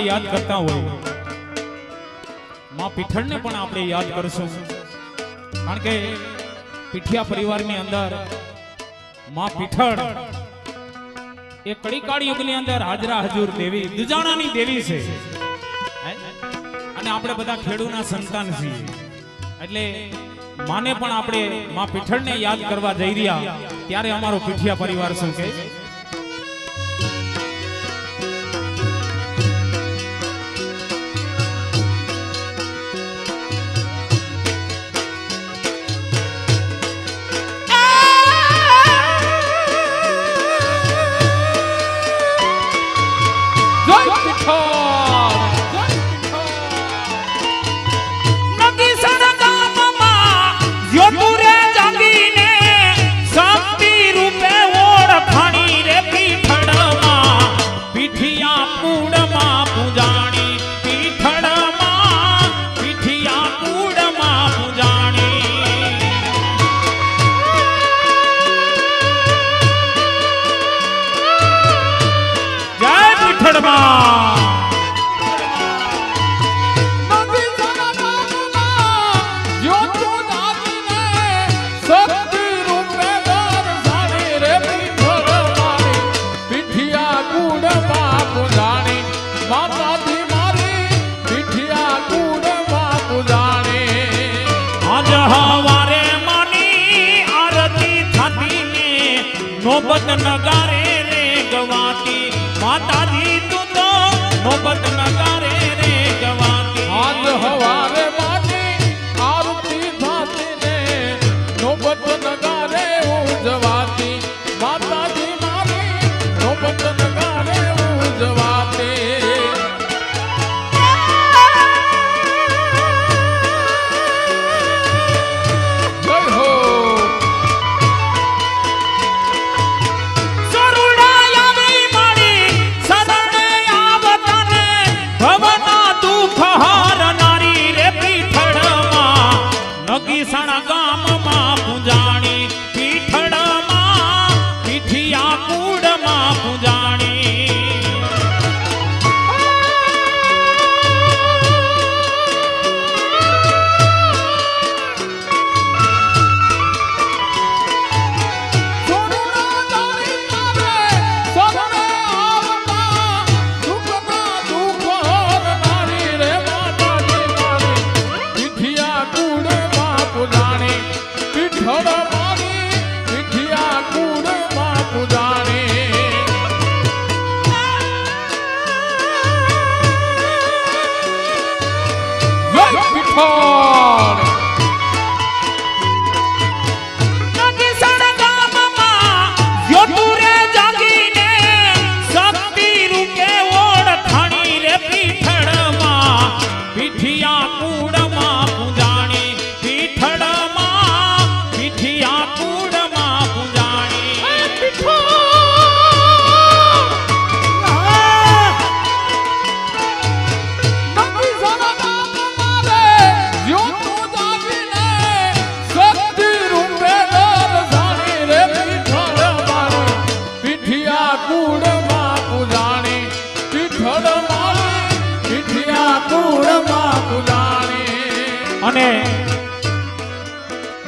આપણે યાદ કરતા હોય. માં પીઠળને પણ આપણે યાદ કરશું. કારણ કે પીઠિયા પરિવારની અંદરમાં પીઠળ એ કડીકાળ યુગની અંદર હાજરા હજુર દેવી, દુજાણાની દેવી છે. અને આપણે બધા ખેડૂના સંતાન છીએ. એટલે માને પણ આપણે માં પીઠળને યાદ કરવા જઈ રહ્યા, ત્યારે અમારો પીઠિયા પરિવાર શું કહે Capital! નોબત નગારે રે ગવાતી માતાજી તું તો નોબત નગારે રે ગવાતી આજ હવારે અને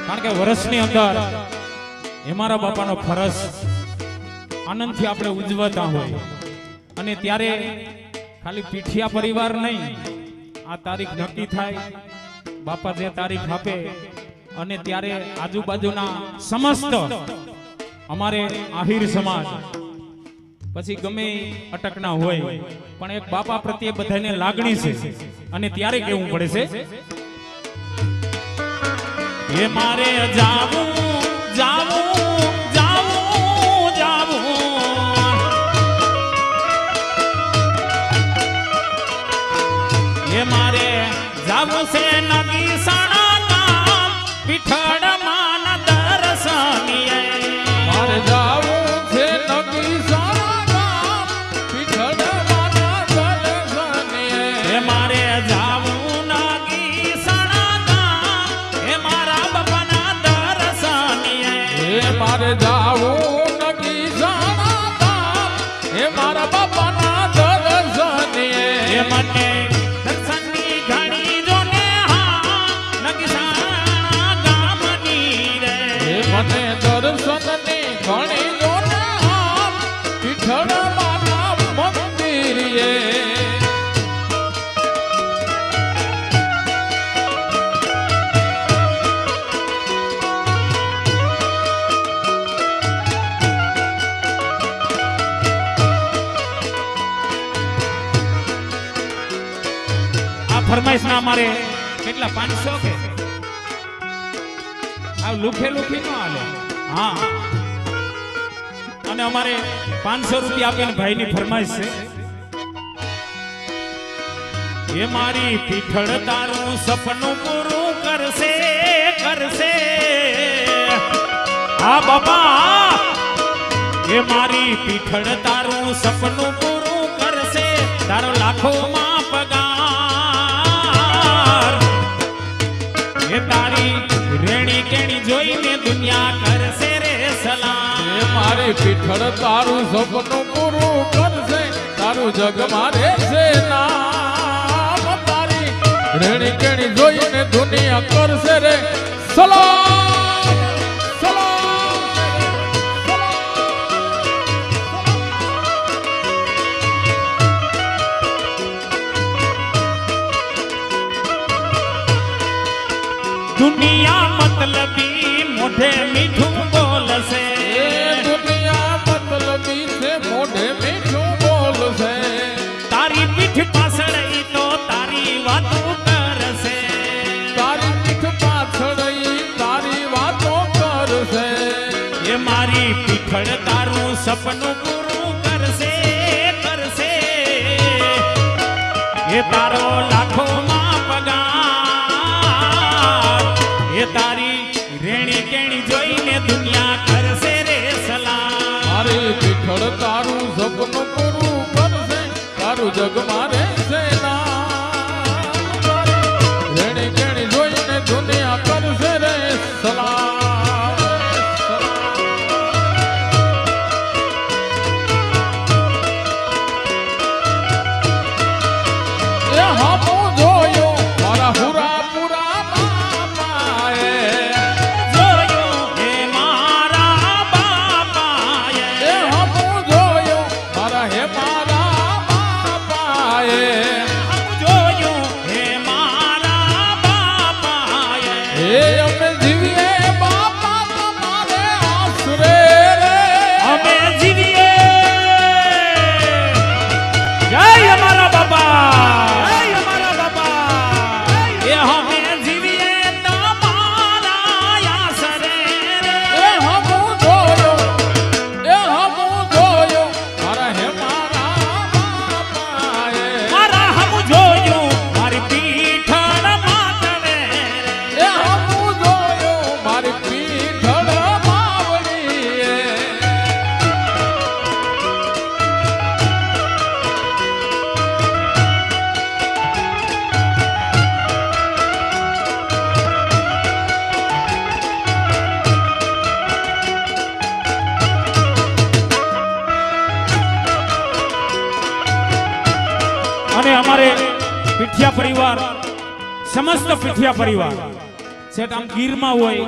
કારણ કે વર્ષની અંદર એ મારા બાપાનો ફરજ આનંદથી આપણે ઉજવતા હોય. અને ત્યારે ખાલી પીઠિયા પરિવાર નહીં, આ તારીખ નક્કી થાય, બાપા જે તારીખ આપે. અને ત્યારે આજુબાજુના સમસ્ત અમારે આહિર સમાજ, પછી ગમે અટકના હોય, પણ એક બાપા પ્રત્યે બધાને લાગણી છે. અને ત્યારે કેવું પડે છે? એ મારે જાવું જાવું જાવું જાવું. એ મારે જાવું છે ફરમાઈશ ના મારે કેટલા, પાંચસો કે? આ લુખે લુખી નો હાલે. હા અને અમારે પાંચસો રૂપિયા આપીને ભાઈની ફરમાઈશ છે. એ મારી પીઠળ તારું સપનું પૂરું કરશે કરશે. હા બાબા એ મારી પીઠળ તારું સપનું પૂરું કરશે. તારો લાખો માં પગાર દુનિયા કરશે રે એ સલામ મારી પીઠળ તારું સપનું પૂરું કરશે, તારું જગ મારે છે નામ. તારી રેણી કેણી જોઈને દુનિયા કરશે પીઠ પાછળ તો તારી વાતો કરશે. તારી પીઠ પાછળ તારી વાતો કરશે. એ મારી પીઠળ તારું સપનું પૂરું કરશે કરશે. એ તારો લાખોમાં પગાર એ તારી રેણી કેણી જોઈને દુનિયા કરશે રે સલામ અરે પીઠળ તારું સપનું તારું જગ મારે પીઠિયા પરિવાર. સેટ આમ ગીરમાં હોય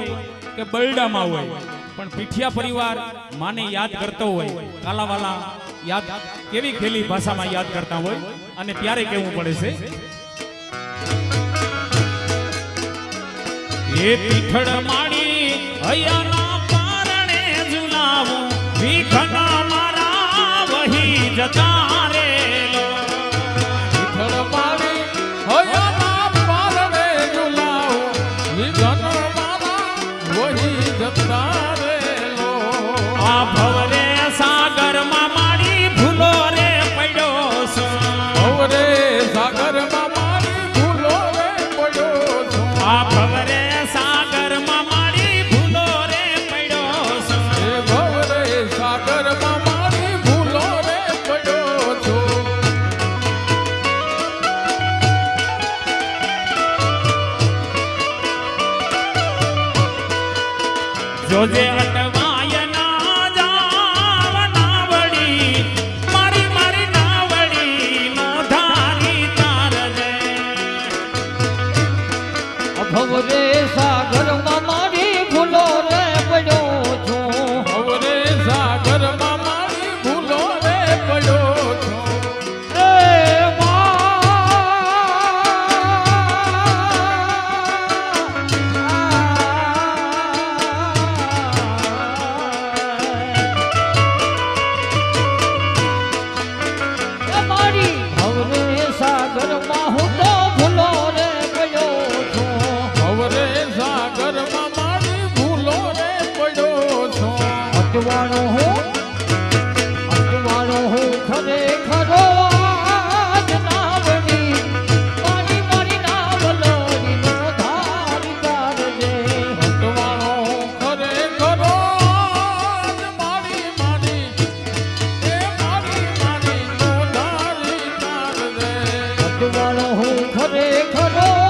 કે બરડામાં હોય, પણ પીઠિયા પરિવાર માને યાદ કરતો હોય. કાલાવાલા યાદ કેવી ખેલી ભાષામાં યાદ કરતા હોય અને ત્યારે કેવું પડે છે? એ પીઠળ માડી હૈયાના કારણે જુલાવું ભીખના મારા વહી જતા Yeah. હું અટવાળો હું ખરેખરો ખરેખરો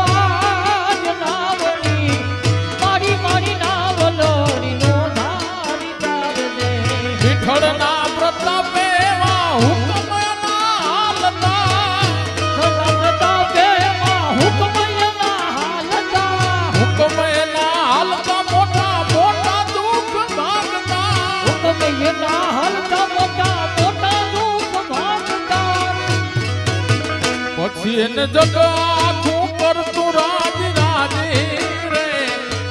એને જગ આખું કરતું રાજ, રાજી રે.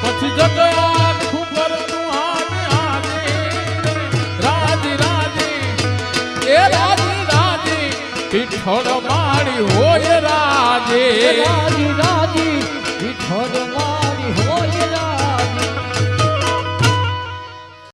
પછી જગ આખું પર તું આજ રે. રાજ, રાજી એ. રાજ, રાજી પીઠળ માળી હોય રાજી રાજી